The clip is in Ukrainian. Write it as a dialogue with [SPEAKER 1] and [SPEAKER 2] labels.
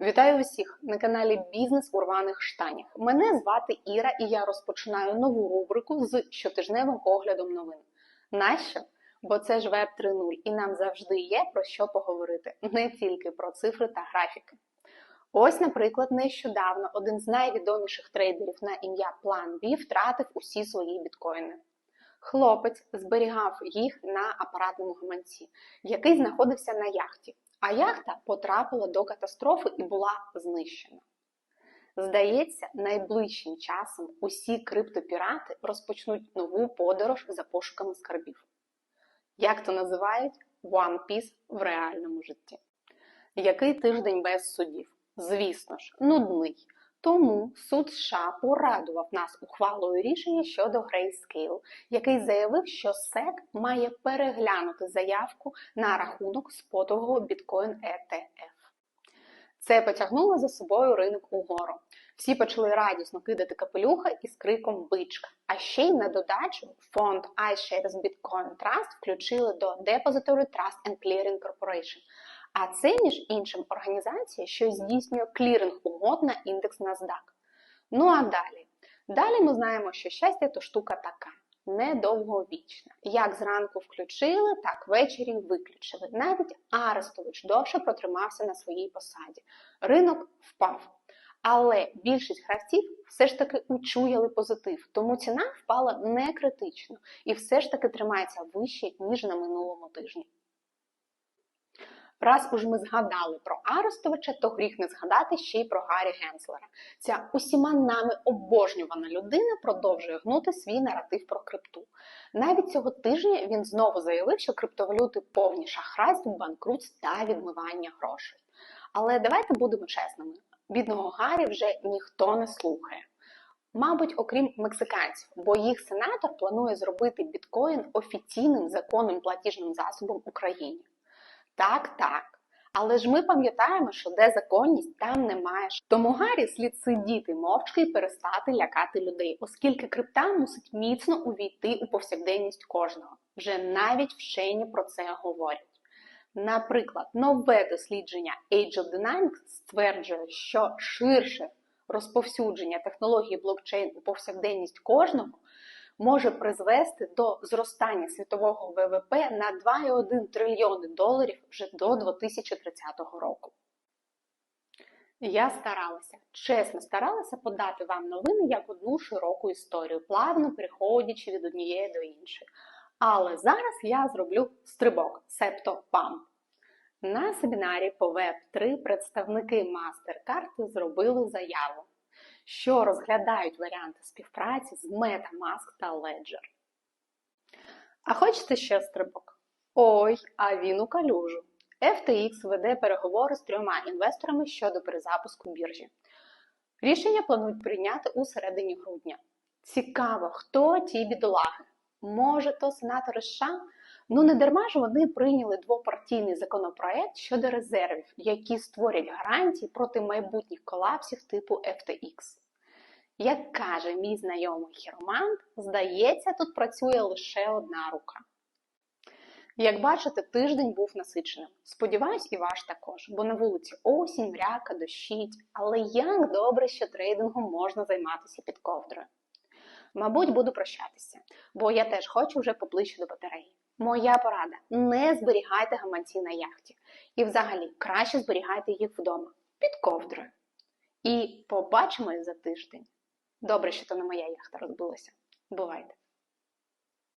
[SPEAKER 1] Вітаю усіх на каналі Бізнес у рваних штанях. Мене звати Іра, і я розпочинаю нову рубрику з щотижневим оглядом новин. Нащо? Бо це ж Web 3.0, і нам завжди є про що поговорити, не тільки про цифри та графіки. Ось, наприклад, нещодавно один з найвідоміших трейдерів на ім'я План B втратив усі свої біткоїни. Хлопець зберігав їх на апаратному гаманці, який знаходився на яхті, а яхта потрапила до катастрофи і була знищена. Здається, найближчим часом усі криптопірати розпочнуть нову подорож за пошуками скарбів. Як то називають One Piece в реальному житті. Який тиждень без судів? Звісно ж, нудний. Тому суд США порадував нас ухвалою рішення щодо Grayscale, який заявив, що SEC має переглянути заявку на рахунок спотового біткоін ETF. Це потягнуло за собою ринок угору. Всі почали радісно кидати капелюха із криком бичка. А ще й на додачу фонд iShares Bitcoin Trust включили до Depository Trust and Clearing Corporation. А це, між іншим, організація, що здійснює кліринг угод на індекс NASDAQ. Ну а далі? Далі ми знаємо, що щастя то штука така. Недовговічна. Як зранку включили, так ввечері виключили. Навіть Арестович довше протримався на своїй посаді. Ринок впав. Але більшість гравців все ж таки учуяли позитив, тому ціна впала не критично і все ж таки тримається вище, ніж на минулому тижні. Раз уж ми згадали про Арестовича, то гріх не згадати ще й про Гаррі Генслера. Ця усіма нами обожнювана людина продовжує гнути свій наратив про крипту. Навіть цього тижня він знову заявив, що криптовалюти повні шахрайств, банкрутств та відмивання грошей. Але давайте будемо чесними: бідного Гаррі вже ніхто не слухає. Мабуть, окрім мексиканців, бо їх сенатор планує зробити біткоін офіційним законним платіжним засобом Україні. Так, так. Але ж ми пам'ятаємо, що де законність, там немає. Тому Гаррі слід сидіти мовчки і перестати лякати людей, оскільки крипта мусить міцно увійти у повсякденність кожного. Вже навіть вчені про це говорять. Наприклад, нове дослідження Age of Dynamics стверджує, що ширше розповсюдження технології блокчейн у повсякденність кожного може призвести до зростання світового ВВП на 2,1 трильйони доларів вже до 2030 року. Я старалася, чесно старалася подати вам новини як одну широку історію, плавно переходячи від однієї до іншої. Але зараз я зроблю стрибок, себто пам. На семінарі по Web3 представники MasterCard зробили заяву що розглядають варіанти співпраці з MetaMask та Ledger. А хочете ще стрибок? Ой, а він у калюжу. FTX веде переговори з трьома інвесторами щодо перезапуску біржі. Рішення планують прийняти у середині грудня. Цікаво, хто ті бідолаги? Може, то сенатори США? Ну не дарма ж вони прийняли двопартійний законопроект щодо резервів, які створять гарантії проти майбутніх колапсів типу FTX. Як каже мій знайомий хіромант, здається, тут працює лише одна рука. Як бачите, тиждень був насиченим. Сподіваюсь, і ваш також, бо на вулиці осінь, мряка, дощить, але як добре, що трейдингом можна займатися під ковдрою. Мабуть, буду прощатися, бо я теж хочу вже поближче до батареї. Моя порада: не зберігайте гаманці на яхті. І взагалі краще зберігайте їх вдома під ковдрою. І побачимось за тиждень. Добре, що то не моя яхта розбилася. Бувайте!